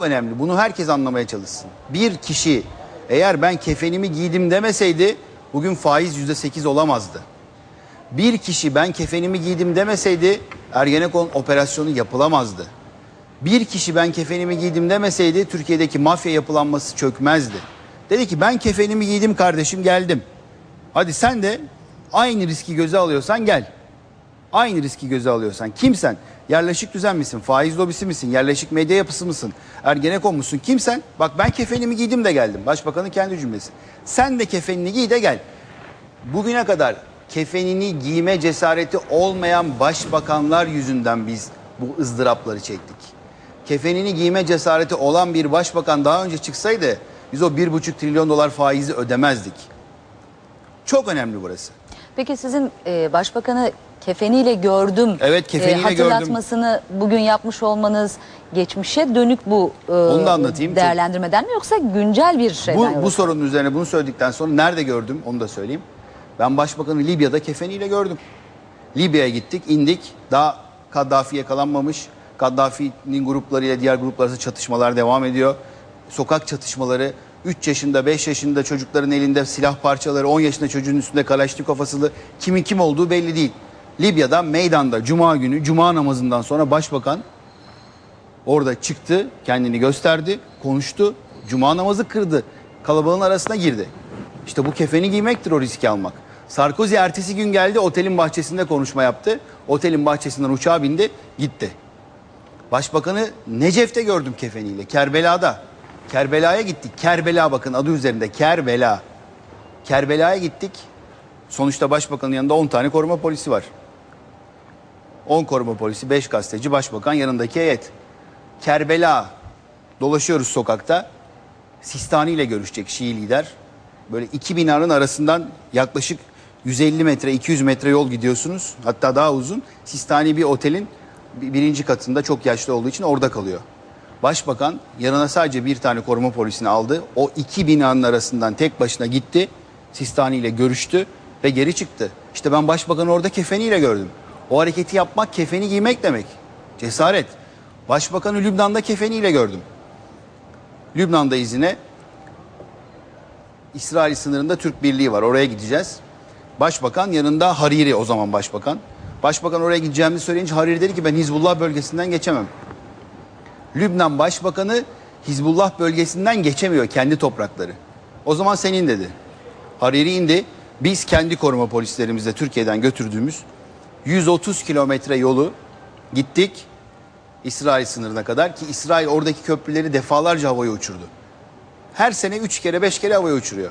Önemli. Bunu herkes anlamaya çalışsın. Bir kişi eğer ben kefenimi giydim demeseydi bugün faiz yüzde sekiz olamazdı. Bir kişi ben kefenimi giydim demeseydi Ergenekon operasyonu yapılamazdı. Bir kişi ben kefenimi giydim demeseydi Türkiye'deki mafya yapılanması çökmezdi. Dedi ki ben kefenimi giydim kardeşim geldim. Hadi sen de aynı riski göze alıyorsan gel. Aynı riski göze alıyorsan kimsen? Yerleşik düzen misin? Faiz lobisi misin? Yerleşik medya yapısı mısın? Ergenekon musun? Kimsen? Bak ben kefenimi giydim de geldim. Başbakanın kendi cümlesi. Sen de kefenini giy de gel. Bugüne kadar kefenini giyme cesareti olmayan başbakanlar yüzünden biz bu ızdırapları çektik. Kefenini giyme cesareti olan bir başbakan daha önce çıksaydı biz o bir buçuk trilyon dolar faizi ödemezdik. Çok önemli burası. Peki sizin e, başbakanı kefeniyle gördüm. Evet, kefeniyle gördüm. Hatırlatmasını bugün yapmış olmanız geçmişe dönük bu e, Onu da anlatayım. değerlendirmeden mi yoksa güncel bir şeyden Bu, bu sorunun üzerine bunu söyledikten sonra nerede gördüm onu da söyleyeyim. Ben başbakanı Libya'da kefeniyle gördüm. Libya'ya gittik, indik. Daha Kaddafi yakalanmamış. Kaddafi'nin gruplarıyla diğer gruplar arasında çatışmalar devam ediyor. Sokak çatışmaları. 3 yaşında, 5 yaşında çocukların elinde silah parçaları, 10 yaşında çocuğun üstünde Kalaşnikov asılı. Kimin kim olduğu belli değil. Libya'da meydanda Cuma günü, Cuma namazından sonra başbakan Orada çıktı, kendini gösterdi, konuştu. Cuma namazı kırdı. Kalabalığın arasına girdi. İşte bu kefeni giymektir o riski almak. Sarkozy ertesi gün geldi, otelin bahçesinde konuşma yaptı. Otelin bahçesinden uçağa bindi, gitti. Başbakanı Necef'te gördüm kefeniyle, Kerbela'da. Kerbela'ya gittik. Kerbela bakın adı üzerinde, Kerbela. Kerbela'ya gittik. Sonuçta başbakanın yanında 10 tane koruma polisi var. 10 koruma polisi, 5 gazeteci, başbakan yanındaki heyet. Kerbela dolaşıyoruz sokakta. Sistani ile görüşecek Şii lider. Böyle iki binanın arasından yaklaşık 150 metre 200 metre yol gidiyorsunuz. Hatta daha uzun. Sistani bir otelin bi- birinci katında çok yaşlı olduğu için orada kalıyor. Başbakan yanına sadece bir tane koruma polisini aldı. O iki binanın arasından tek başına gitti. Sistani ile görüştü ve geri çıktı. İşte ben başbakanı orada kefeniyle gördüm. O hareketi yapmak kefeni giymek demek. Cesaret. Başbakanı Lübnan'da kefeniyle gördüm. Lübnan'da izine İsrail sınırında Türk Birliği var. Oraya gideceğiz. Başbakan yanında Hariri o zaman başbakan. Başbakan oraya gideceğimizi söyleyince Hariri dedi ki ben Hizbullah bölgesinden geçemem. Lübnan Başbakanı Hizbullah bölgesinden geçemiyor kendi toprakları. O zaman senin dedi. Hariri indi. Biz kendi koruma polislerimizle Türkiye'den götürdüğümüz 130 kilometre yolu gittik İsrail sınırına kadar ki İsrail oradaki köprüleri defalarca havaya uçurdu. Her sene 3 kere 5 kere havaya uçuruyor.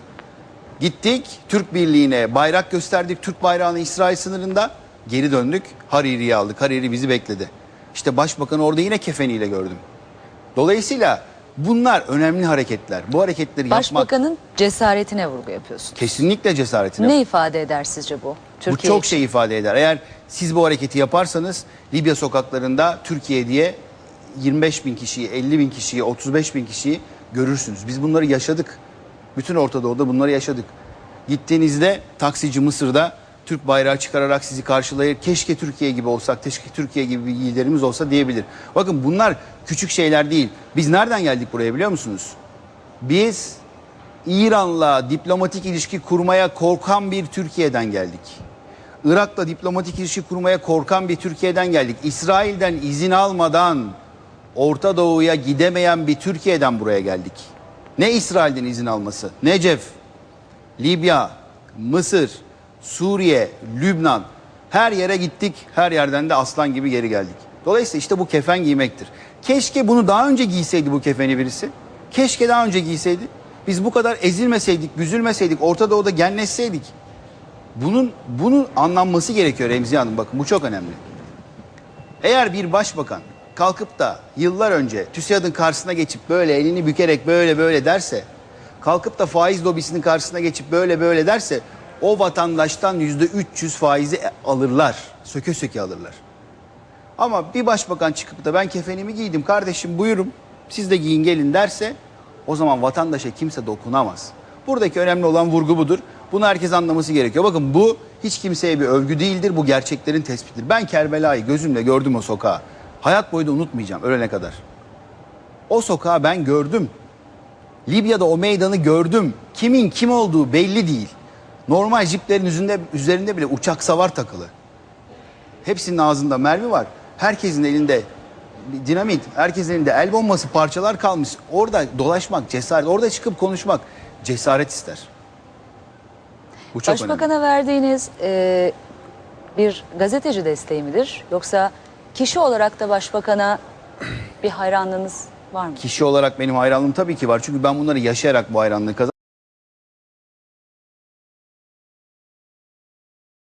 Gittik Türk Birliği'ne bayrak gösterdik Türk bayrağını İsrail sınırında geri döndük Hariri'yi aldık. Hariri bizi bekledi. İşte başbakanı orada yine kefeniyle gördüm. Dolayısıyla bunlar önemli hareketler. Bu hareketleri yapmak Başbakanın cesaretine vurgu yapıyorsun. kesinlikle cesaretine Ne ifade eder sizce bu? bu Türkiye çok için? şey ifade eder. Eğer siz bu hareketi yaparsanız Libya sokaklarında Türkiye diye 25 bin kişiyi, 50 bin kişiyi, 35 bin kişiyi görürsünüz. Biz bunları yaşadık. Bütün Orta Doğu'da bunları yaşadık. Gittiğinizde taksici Mısır'da Türk bayrağı çıkararak sizi karşılayır. Keşke Türkiye gibi olsak, keşke Türkiye gibi bir liderimiz olsa diyebilir. Bakın bunlar küçük şeyler değil. Biz nereden geldik buraya biliyor musunuz? Biz İran'la diplomatik ilişki kurmaya korkan bir Türkiye'den geldik. Irak'la diplomatik ilişki kurmaya korkan bir Türkiye'den geldik. İsrail'den izin almadan Orta Doğu'ya gidemeyen bir Türkiye'den buraya geldik. Ne İsrail'den izin alması? Necef, Libya, Mısır, Suriye, Lübnan her yere gittik. Her yerden de aslan gibi geri geldik. Dolayısıyla işte bu kefen giymektir. Keşke bunu daha önce giyseydi bu kefeni birisi. Keşke daha önce giyseydi. Biz bu kadar ezilmeseydik, büzülmeseydik, Orta Doğu'da genleşseydik. Bunun bunun anlanması gerekiyor Remziye Hanım. Bakın bu çok önemli. Eğer bir başbakan kalkıp da yıllar önce TÜSİAD'ın karşısına geçip böyle elini bükerek böyle böyle derse, kalkıp da faiz lobisinin karşısına geçip böyle böyle derse o vatandaştan yüzde 300 faizi alırlar. Söke söke alırlar. Ama bir başbakan çıkıp da ben kefenimi giydim kardeşim buyurun siz de giyin gelin derse o zaman vatandaşa kimse dokunamaz. Buradaki önemli olan vurgu budur. Bunu herkes anlaması gerekiyor. Bakın bu hiç kimseye bir övgü değildir. Bu gerçeklerin tespitidir. Ben Kerbela'yı gözümle gördüm o sokağa. Hayat boyu da unutmayacağım ölene kadar. O sokağı ben gördüm. Libya'da o meydanı gördüm. Kimin kim olduğu belli değil. Normal jiplerin üzerinde, üzerinde bile uçak savar takılı. Hepsinin ağzında mermi var. Herkesin elinde dinamit, herkesin elinde el bombası parçalar kalmış. Orada dolaşmak cesaret, orada çıkıp konuşmak cesaret ister. Bu çok önemli. Başbakan'a verdiğiniz e, bir gazeteci desteği midir? Yoksa kişi olarak da başbakana bir hayranlığınız var mı? Kişi olarak benim hayranlığım tabii ki var. Çünkü ben bunları yaşayarak bu hayranlığı kazandım.